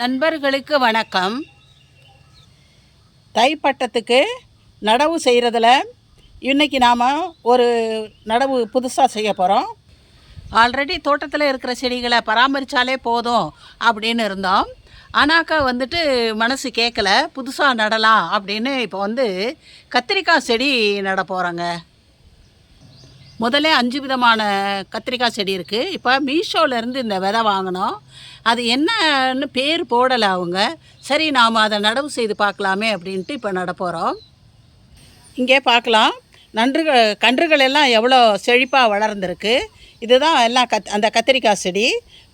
நண்பர்களுக்கு வணக்கம். தைப்பட்டத்துக்கு நடவு செய்கிறதுல இன்னைக்கு நாம் ஒரு நடவு புதுசாக செய்ய போகிறோம் ஆல்ரெடி தோட்டத்தில் இருக்கிற செடிகளை பராமரித்தாலே போதும் அப்படின்னு இருந்தோம். ஆனாக்கா வந்துட்டு மனசு கேட்கல புதுசாக நடலாம் அப்படின்னு இப்போ வந்து கத்திரிக்காய் செடி நட போகிறோங்க முதல்ல அஞ்சு விதமான கத்திரிக்காய் செடி இருக்குது இப்போ மீஷோலேருந்து இந்த விதை வாங்கினோம். அது என்னன்னு பேர் போடலை அவங்க. சரி நாம் அதை நடவு செய்து பார்க்கலாமே அப்படின்ட்டு இப்போ நடப்போகிறோம் இங்கே பார்க்கலாம். நன்றுகள் கன்றுகள் எல்லாம் எவ்வளோ செழிப்பாக வளர்ந்துருக்கு. இதுதான் எல்லாம் கத் அந்த கத்திரிக்காய் செடி.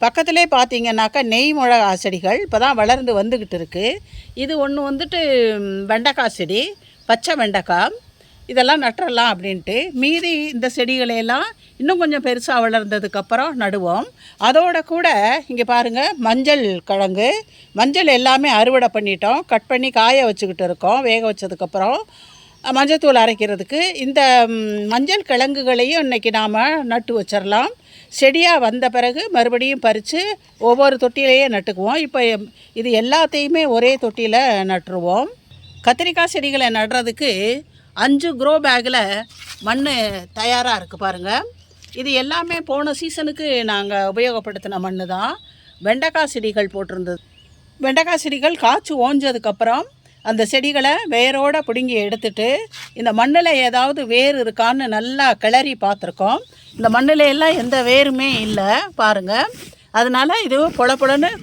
பக்கத்துலேயே பார்த்தீங்கன்னாக்கா நெய் மிளகா செடிகள் இப்போ தான் வளர்ந்து வந்துக்கிட்டு இருக்குது இது ஒன்று வந்துட்டு வெண்டைக்காய் செடி பச்சை வெண்டைக்காய். இதெல்லாம் நட்டுறலாம் அப்படின்ட்டு மீதி இந்த செடிகளையெல்லாம் இன்னும் கொஞ்சம் பெருசாக வளர்ந்ததுக்கப்புறம் நடுவோம். அதோட கூட இங்கே பாருங்கள் மஞ்சள் கிழங்கு. மஞ்சள் எல்லாமே அறுவடை பண்ணிட்டோம். கட் பண்ணி காய வச்சுக்கிட்டு இருக்கோம் வேக வச்சதுக்கப்புறம் மஞ்சத்தூள் அரைக்கிறதுக்கு இந்த மஞ்சள் கிழங்குகளையும் இன்றைக்கி நாம் நட்டு வச்சிடலாம் செடியாக வந்த பிறகு மறுபடியும் பறித்து ஒவ்வொரு தொட்டிலையே நட்டுக்குவோம். இப்போ இது எல்லாத்தையுமே ஒரே தொட்டியில் நட்டுருவோம். கத்திரிக்காய் செடிகளை நடுறதுக்கு அஞ்சு க்ரோ பேக்கில் மண் தயாராக இருக்குது பாருங்கள் இது எல்லாமே போன சீசனுக்கு நாங்கள் உபயோகப்படுத்தின மண் தான். வெண்டைக்காய் செடிகள் போட்டிருந்தது. வெண்டைக்காய் செடிகள் காய்ச்சி ஓஞ்சதுக்கப்புறம் அந்த செடிகளை வேரோடு பிடுங்கி எடுத்துட்டு இந்த மண்ணில் ஏதாவது வேர் இருக்கான்னு நல்லா கிளறி பார்த்துருக்கோம். இந்த மண்ணில் எல்லாம் எந்த வேருமே இல்லை பாருங்கள் அதனால் இது பொல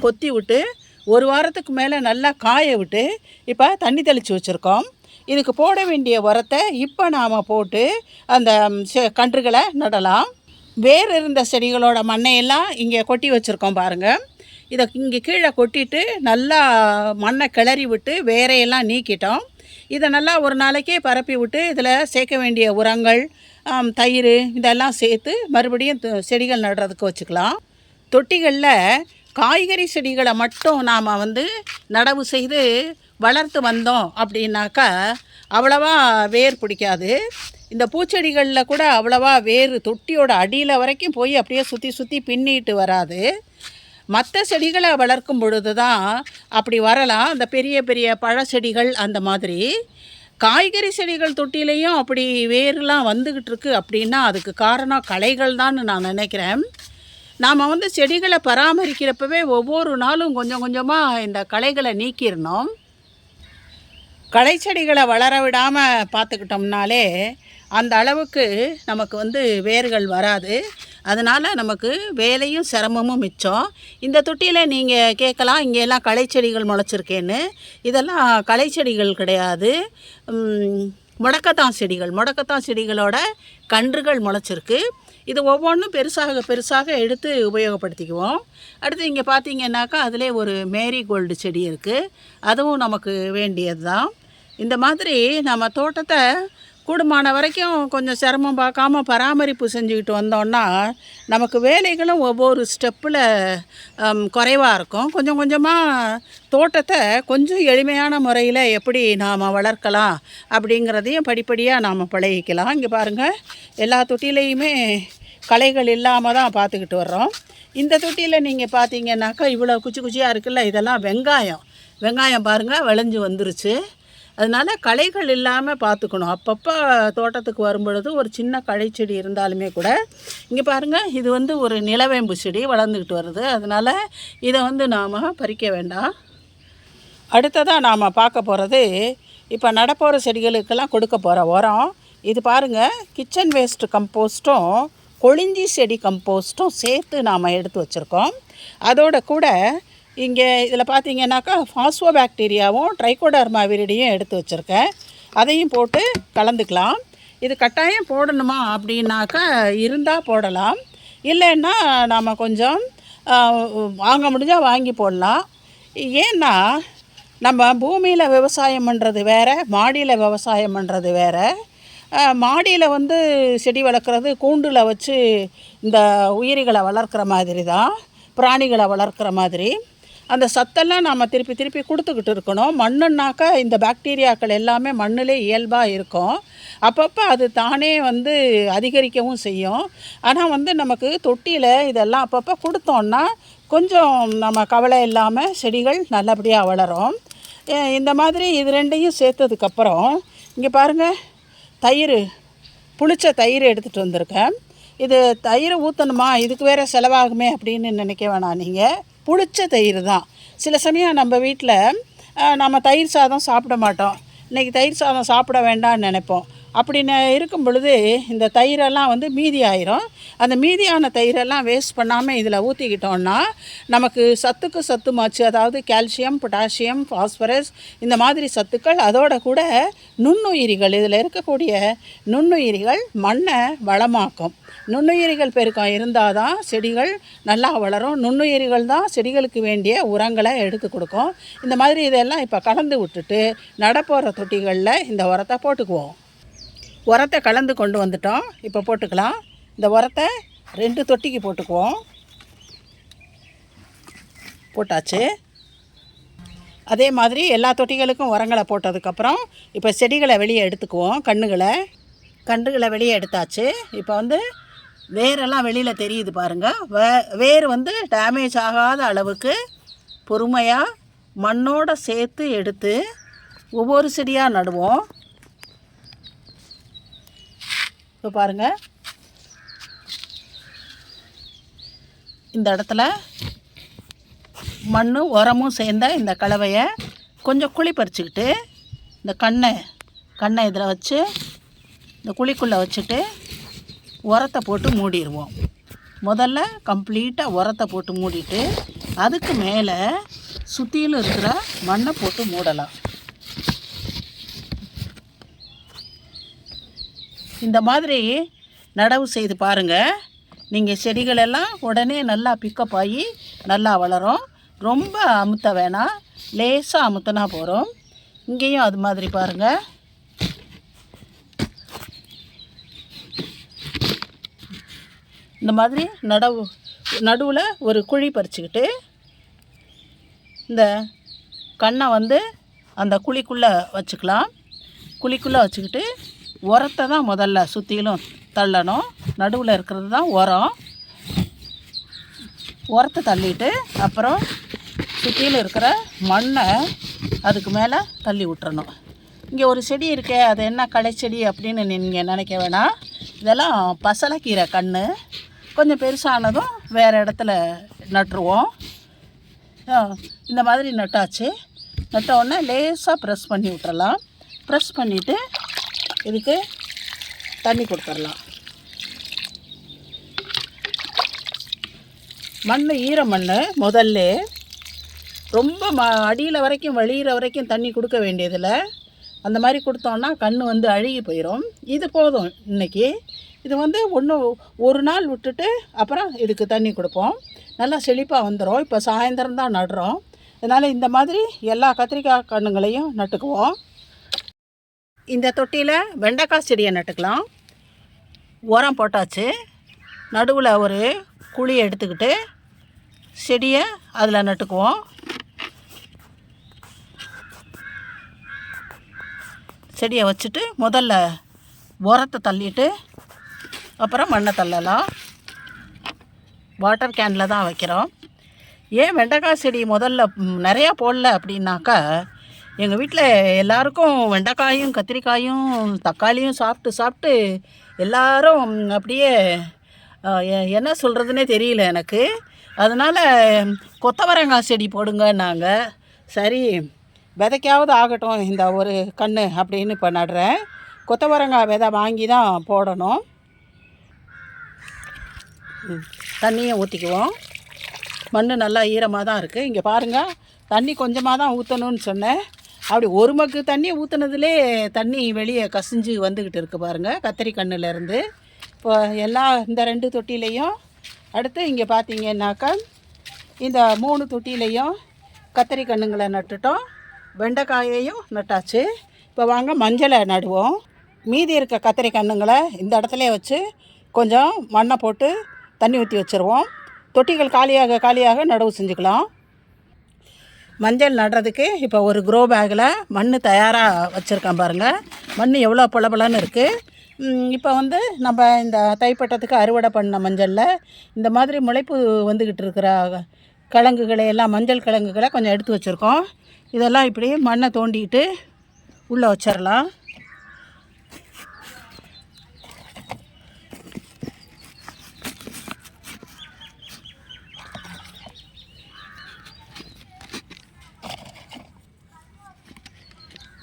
கொத்தி விட்டு ஒரு வாரத்துக்கு மேலே நல்லா காய விட்டு இப்போ தண்ணி தெளித்து வச்சுருக்கோம். இதுக்கு போட வேண்டிய உரத்தை இப்போ நாம் போட்டு அந்த கன்றுகளை நடலாம். வேர் இருந்த செடிகளோட மண்ணையெல்லாம் இங்கே கொட்டி வச்சுருக்கோம் பாருங்கள் இதை இங்கே கீழே கொட்டிட்டு நல்லா மண்ணை கிளறி விட்டு வேரையெல்லாம் நீக்கிட்டோம். இதை நல்லா ஒரு நாளைக்கே பரப்பி விட்டு இதில் சேர்க்க வேண்டிய உரங்கள் தயிர் இதெல்லாம் சேர்த்து மறுபடியும் செடிகள் நடுறதுக்கு வச்சுக்கலாம். தொட்டிகளில் காய்கறி செடிகளை மட்டும் நாம் வந்து நடவு செய்து வளர்த்து வந்தோம் அப்படின்னாக்கா அவ்வளவா வேர் பிடிக்காது. இந்த பூச்செடிகளில் கூட அவ்வளவா வேர் தொட்டியோட அடியில் வரைக்கும் போய் அப்படியே சுற்றி சுற்றி பின்னிட்டு வராது. மற்ற செடிகளை வளர்க்கும் பொழுது தான் அப்படி வரலாம். அந்த பெரிய பெரிய பழ செடிகள் அந்த மாதிரி. காய்கறி செடிகள் தொட்டிலையும் அப்படி வேர்லாம் வந்துக்கிட்டு இருக்கு அப்படின்னா அதுக்கு காரணம் களைகள் தான் நான் நினைக்கிறேன். நாம் வந்து செடிகளை பராமரிக்கிறப்பவே ஒவ்வொரு நாளும் கொஞ்சம் கொஞ்சமாக இந்த களைகளை நீக்கிடணும். களைச்செடிகளை வளர விடாமல் பார்த்துக்கிட்டோம்னாலே அந்த அளவுக்கு நமக்கு வந்து வேர்கள் வராது. அதனால் நமக்கு வேலையும் சிரமமும் மிச்சம். இந்த தொட்டியில் நீங்கள் கேட்கலாம் இங்கே எல்லாம் களை செடிகள் முளைச்சிருக்கேன்னு. இதெல்லாம் களைச்செடிகள் கிடையாது. முடக்கத்தான் செடிகள். முடக்கத்தான் செடிகளோட கன்றுகள் முளைச்சிருக்கு. இது ஒவ்வொன்றும் பெருசாக பெருசாக எடுத்து உபயோகப்படுத்திக்குவோம். அடுத்து இங்கே பார்த்தீங்கன்னாக்கா அதிலே ஒரு மேரிகோல்டு செடி இருக்குது அதுவும் நமக்கு வேண்டியது தான் இந்த மாதிரி நம்ம தோட்டத்தை கூடுமான வரைக்கும் கொஞ்சம் சிரமம் பார்க்காம பராமரிப்பு செஞ்சுக்கிட்டு வந்தோம்னா நமக்கு வேலைகளும் ஒவ்வொரு ஸ்டெப்பில் குறைவாக இருக்கும். கொஞ்சம் கொஞ்சமாக தோட்டத்தை கொஞ்சம் எளிமையான முறையில் எப்படி நாம் வளர்க்கலாம் அப்படிங்கிறதையும் படிப்படியாக நாம் பழகிக்கலாம். இங்கே பாருங்கள் எல்லா தொட்டிலையுமே களைகள் இல்லாமல் தான் பார்த்துக்கிட்டு வர்றோம். இந்த தொட்டியில் நீங்கள் பார்த்தீங்கன்னாக்கா இவ்வளோ குச்சி குச்சியாக இருக்குல்ல இதெல்லாம் வெங்காயம். வெங்காயம் பாருங்கள் விளைஞ்சு வந்துருச்சு. அதனால் களைகள் இல்லாமல் பார்த்துக்கணும் அப்பப்போ தோட்டத்துக்கு வரும்பொழுது ஒரு சின்ன களை செடி இருந்தாலுமே கூட இங்கே பாருங்கள் இது வந்து ஒரு நிலவேம்பு செடி வளர்ந்துக்கிட்டு வருது. அதனால் இதை வந்து நாம் பறிக்க வேண்டாம். அடுத்ததாக நாம் பார்க்க போகிறது இப்போ நடப்போகிற செடிகளுக்கெல்லாம் கொடுக்க போகிற உரம் இது பாருங்கள் கிச்சன் வேஸ்ட் கம்போஸ்ட்டும் கொளிஞ்சி செடி கம்போஸ்ட்டும் சேர்த்து நாம் எடுத்து வச்சுருக்கோம். அதோட கூட இங்கே இதில் பார்த்தீங்கன்னாக்கா ஃபாஸ்வோ பாக்டீரியாவும் ட்ரைகோடர்மா விரிடியும் எடுத்து வச்சுருக்கேன். அதையும் போட்டு கலந்துக்கலாம். இது கட்டாயம் போடணுமா அப்படின்னாக்கா இருந்தால் போடலாம். இல்லைன்னா நாம் கொஞ்சம் வாங்க முடிஞ்சால் வாங்கி போடலாம். ஏன்னா நம்ம பூமியில் விவசாயம் பண்ணுறது வேறு மாடியில் விவசாயம் பண்ணுறது வேற. மாடியில் வந்து செடி வளர்க்குறது கூண்டில் வச்சு இந்த உயிரிகளை வளர்க்குற மாதிரி தான் பிராணிகளை வளர்க்குற மாதிரி. அந்த சத்தெல்லாம் நாம் திருப்பி திருப்பி கொடுத்துக்கிட்டு இருக்கணும். மண்ணுன்னாக்கா இந்த பாக்டீரியாக்கள் எல்லாமே மண்ணிலே இயல்பாக இருக்கும். அப்பப்போ அது தானே வந்து அதிகரிக்கவும் செய்யும். ஆனால் வந்து நமக்கு தொட்டியில் இதெல்லாம் அப்பப்போ கொடுத்தோன்னா கொஞ்சம் நம்ம கவலை இல்லாமல் செடிகள் நல்லபடியாக வளரும். இந்த மாதிரி இது ரெண்டையும் சேர்த்ததுக்கப்புறம் இங்கே பாருங்கள் தயிர் புளிச்ச தயிர் எடுத்துகிட்டு வந்திருக்கேன். இது தயிர் ஊற்றணுமா இதுக்கு வேறு செலவாகுமே அப்படின்னு நினைக்க வேணாம் நீங்கள் புளிச்ச தயிர் தான். சில சமயம் நம்ம வீட்டில் நம்ம தயிர் சாதம் சாப்பிட மாட்டோம். இன்றைக்கி தயிர் சாதம் சாப்பிட வேண்டாம்னு நினைப்போம். அப்படின்னு இருக்கும் பொழுது இந்த தயிரெல்லாம் வந்து மீதி ஆயிரும் அந்த மீதியான தயிரெல்லாம் வேஸ்ட் பண்ணாமல் இதில் ஊற்றிக்கிட்டோம்னா நமக்கு சத்துக்கு சத்து மாச்சு அதாவது கால்சியம் பொட்டாசியம் ஃபாஸ்பரஸ் இந்த மாதிரி சத்துக்கள் அதோட கூட நுண்ணுயிரிகள் இதில் இருக்கக்கூடிய நுண்ணுயிரிகள் மண்ணை வளமாக்கும். நுண்ணுயிரிகள் பெருக்கம் இருந்தால் தான் செடிகள் நல்லா வளரும். நுண்ணுயிரிகள் தான் செடிகளுக்கு வேண்டிய உரங்களை எடுத்து கொடுக்கும். இந்த மாதிரி இதெல்லாம் இப்போ கலந்து விட்டுட்டு நடப்போகிற தொட்டிகளில் இந்த உரத்தை போட்டுக்குவோம். உரத்தை கலந்து கொண்டு வந்துட்டோம். இப்போ போட்டுக்கலாம். இந்த உரத்தை ரெண்டு தொட்டிக்கு போட்டுக்குவோம். போட்டாச்சு. அதே மாதிரி எல்லா தொட்டிகளுக்கும் உரங்களை போட்டதுக்கப்புறம் இப்போ செடிகளை வெளியே எடுத்துக்குவோம். கண்ணுகளை. கன்றுகளை வெளியே எடுத்தாச்சு. இப்போ வந்து வேரெல்லாம் வெளியில் தெரியுது பாருங்கள் வே வேர் வந்து டேமேஜ் ஆகாத அளவுக்கு பொறுமையாக மண்ணோட சேர்த்து எடுத்து ஒவ்வொரு செடியாக நடுவோம். இப்போ பாருங்கள் இந்த இடத்துல மண்ணும் உரமும் சேர்ந்த இந்த கலவையை கொஞ்சம் குழி பறிச்சுக்கிட்டு இந்த கண்ணை கண்ணை இதில் வச்சு இந்த குழிக்குள்ளே வச்சுட்டு உரத்தை போட்டு மூடிடுவோம். முதல்ல கம்ப்ளீட்டாக உரத்தை போட்டு மூடிட்டு அதுக்கு மேலே சுற்றிலும் இருக்கிற மண்ணை போட்டு மூடலாம். இந்த மாதிரி நடவு செய்து பாருங்கள் நீங்கள் செடிகளெல்லாம் உடனே நல்லா பிக்கப் ஆகி நல்லா வளரும். ரொம்ப அமுத்த வேணாம் லேசாக அமுத்தினா போகிறோம் இங்கேயும் அது மாதிரி பாருங்கள் இந்த மாதிரி நடவு நடுவில் ஒரு குழி பறிச்சுக்கிட்டு இந்த கண்ணை வந்து அந்த குழிக்குள்ளே வச்சுக்கலாம். குழிக்குள்ளே வச்சுக்கிட்டு உரத்தை தான் முதல்ல சுற்றிலும் தள்ளணும். நடுவில் இருக்கிறது தான் உரம். உரத்தை தள்ளிட்டு அப்புறம் சுற்றிலும் இருக்கிற மண்ணை அதுக்கு மேலே தள்ளி விட்டுறணும். இங்கே ஒரு செடி இருக்கே அது என்ன களைச்செடி அப்படின்னு நீங்கள் நினைக்க வேணாம். இதெல்லாம் பசலைக்கீரை கன்று கொஞ்சம் பெருசானதும் வேறு இடத்துல நட்டுருவோம். ஆ, இந்த மாதிரி நட்டாச்சு. நட்ட உடனே லேசாக ப்ரெஸ் பண்ணி விட்டுறலாம். ப்ரெஸ் பண்ணிவிட்டு இதுக்கு தண்ணி கொடுத்துடலாம். மண் ஈர மண் முதல்ல ரொம்ப ம அடியில் வரைக்கும் வழியிற வரைக்கும் தண்ணி கொடுக்க வேண்டியதில் அந்த மாதிரி கொடுத்தோன்னா கண் வந்து அழுகி போயிடும் இது போதும் இன்னைக்கு. இது வந்து ஒன்று ஒரு நாள் விட்டுட்டு அப்புறம் இதுக்கு தண்ணி கொடுப்போம். நல்லா செழிப்பாக வந்துடும் இப்போ சாயந்தரம் தான் நடுறோம். அதனால் இந்த மாதிரி எல்லா கத்திரிக்காய் கண்ணுங்களையும் நட்டுக்குவோம். இந்த தொட்டியில் வெண்டைக்காய் செடியை நட்டுக்கலாம். உரம் போட்டாச்சு. நடுவில் ஒரு குழியை எடுத்துக்கிட்டு செடியை அதில் நட்டுக்குவோம். செடியை வச்சுட்டு முதல்ல உரத்தை தள்ளிட்டு அப்புறம் மண்ணை தள்ளலாம். வாட்டர் கேனில் தான் வைக்கிறோம். ஏன் வெண்டைக்காய் செடி முதல்ல நிறையா போடல அப்படின்னாக்கா எங்கள் வீட்டில் எல்லாருக்கும் வெண்டைக்காயும் கத்திரிக்காயும் தக்காளியும் சாப்பிட்டு சாப்பிட்டு எல்லாரும் அப்படியே எ- என்ன சொல்கிறதுனே தெரியல எனக்கு. அதனால் கொத்தவரங்காய் செடி போடுங்கன்னாங்க. சரி விதைக்காவது ஆகட்டும் இந்த ஒரு கன்று அப்படின்னு இப்போ நடுறேன். கொத்தவரங்காய் விதை வாங்கி தான் போடணும். ம், தண்ணியை ஊற்றிக்குவோம் மண் நல்லா ஈரமாக தான் இருக்குது இங்கே பாருங்கள் தண்ணி கொஞ்சமாக தான் ஊற்றணும்னு சொன்னேன். அப்படி ஒரு மக்கு தண்ணி ஊற்றுனதுலே தண்ணி வெளியே கசிஞ்சு வந்துக்கிட்டு இருக்குது பாருங்கள் கத்திரி கண்ணுலேருந்து. இப்போ எல்லா இந்த ரெண்டு தொட்டிலையும் அடுத்து இங்கே பார்த்தீங்கன்னாக்கா இந்த மூணு தொட்டிலையும் கத்திரி கண்ணுங்களை நட்டுட்டோம். வெண்டைக்காயையும் நட்டாச்சு. இப்போ வாங்க மஞ்சளை நடுவோம். மீதி இருக்க கத்திரி கண்ணுங்களை இந்த இடத்துல வச்சு கொஞ்சம் மண்ணை போட்டு தண்ணி ஊற்றி வச்சுருவோம். தொட்டிகள் காலியாக காலியாக நடவு செஞ்சுக்கலாம். மஞ்சள் நடுறதுக்கு இப்போ ஒரு க்ரோ பேக்கில் மண் தயாராக வச்சுருக்கேன் பாருங்கள் மண் எவ்வளோ பளபளன்னு இருக்குது இப்போ வந்து நம்ம இந்த தைப்பட்டத்துக்கு அறுவடை பண்ண மஞ்சளில் இந்த மாதிரி முளைப்பு வந்துக்கிட்டு இருக்கிற கிழங்குகளை எல்லாம் மஞ்சள் கிழங்குகளை கொஞ்சம் எடுத்து வச்சுருக்கோம். இதெல்லாம் இப்படி மண்ணை தோண்டிட்டு உள்ளே வச்சிடலாம்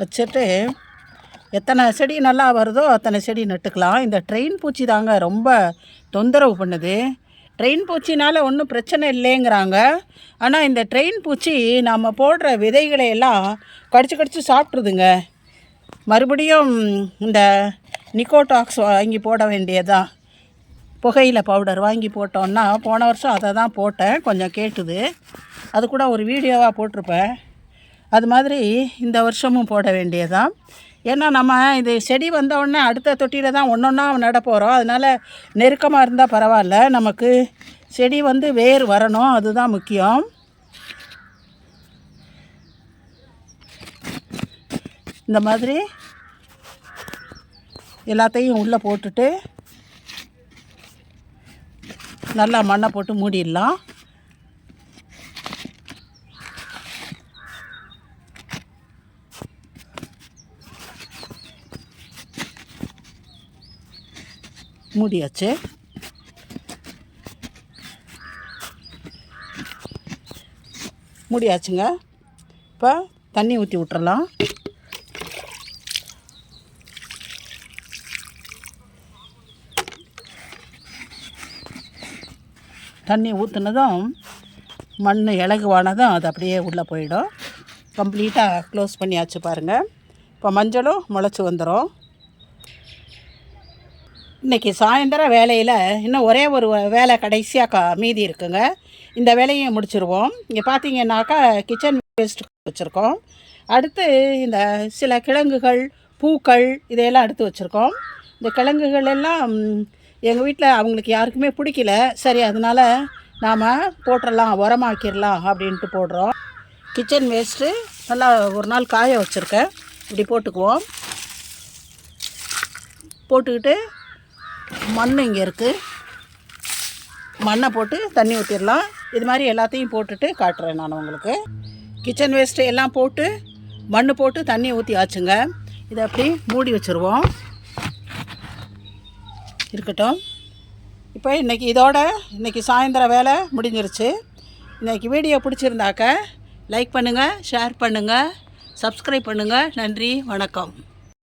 வச்சுட்டு எத்தனை செடி நல்லா வருதோ அத்தனை செடி நட்டுக்கலாம். இந்த ட்ரெயின் பூச்சி தாங்க ரொம்ப தொந்தரவு பண்ணுது. ட்ரெயின் பூச்சினால் ஒன்றும் பிரச்சனை இல்லைங்கிறாங்க. ஆனால் இந்த ட்ரெயின் பூச்சி நாம் போடுற விதைகளை எல்லாம் கடிச்சு கடிச்சு சாப்பிட்ருதுங்க மறுபடியும் இந்த நிக்கோடாக்ஸ் வாங்கி போட வேண்டியதுதான். புகையில பவுடர் வாங்கி போட்டோன்னா போன வருஷம் அதை தான் போட்டேன். கொஞ்சம் கேட்டுது. அது கூட ஒரு வீடியோவாக போட்டிருப்பேன். அது மாதிரி இந்த வருஷமும் போட வேண்டியதுதான். ஏன்னா நம்ம இது செடி வந்தவுடனே அடுத்த தொட்டியில் தான் ஒன்று ஒன்றா நட போகிறோம் அதனால் நெருக்கமாக இருந்தால் பரவாயில்ல. நமக்கு செடி வந்து வேர் வரணும். அதுதான் முக்கியம். இந்த மாதிரி எல்லாத்தையும் உள்ளே போட்டுட்டு நல்லா மண்ணை போட்டு மூடிடலாம். மூடியாச்சு. மூடியாச்சுங்க. இப்போ தண்ணி ஊற்றி விட்டுறலாம். தண்ணி ஊற்றுனதும் மண் இலகுவானதும் அது அப்படியே உள்ளே போயிடும். கம்ப்ளீட்டாக க்ளோஸ் பண்ணியாச்சு பாருங்கள் இப்போ மஞ்சளும் முளைச்சி வந்துடும் இன்றைக்கி சாயந்தரம் வேலையில் இன்னும் ஒரே ஒரு வேலை கடைசியாக கா மீதி இருக்குங்க. இந்த வேலையை முடிச்சிருவோம். இங்கே பார்த்தீங்கன்னாக்கா கிச்சன் வேஸ்ட் வச்சுருக்கோம். அடுத்து இந்த சில கிழங்குகள் பூக்கள் இதையெல்லாம் எடுத்து வச்சுருக்கோம். இந்த கிழங்குகள் எல்லாம் எங்கள் வீட்டில் அவங்களுக்கு யாருக்குமே பிடிக்கல. சரி அதனால் நாம் போட்டுடலாம் உரமாக்கிடலாம் அப்படின்ட்டு போடுறோம். கிச்சன் வேஸ்ட்டு நல்லா ஒரு நாள் காய வச்சுருக்கேன். இப்படி போட்டுக்குவோம். போட்டுக்கிட்டு மண் இங்கே இருக்குது மண்ணை போட்டு தண்ணி ஊற்றிடலாம் இது மாதிரி எல்லாத்தையும் போட்டுட்டு காட்டுறேன் நான் உங்களுக்கு. கிச்சன் வேஸ்ட்டு எல்லாம் போட்டு மண் போட்டு தண்ணி ஊற்றி ஆச்சுங்க இதை அப்படி மூடி வச்சுருவோம். இருக்கட்டும். இப்போ இன்றைக்கி இதோட இன்றைக்கி சாயந்தரம் வேலை முடிஞ்சிருச்சு. இன்றைக்கி வீடியோ பிடிச்சிருந்தாக்க லைக் பண்ணுங்கள் ஷேர் பண்ணுங்கள் சப்ஸ்கிரைப் பண்ணுங்கள் நன்றி வணக்கம்.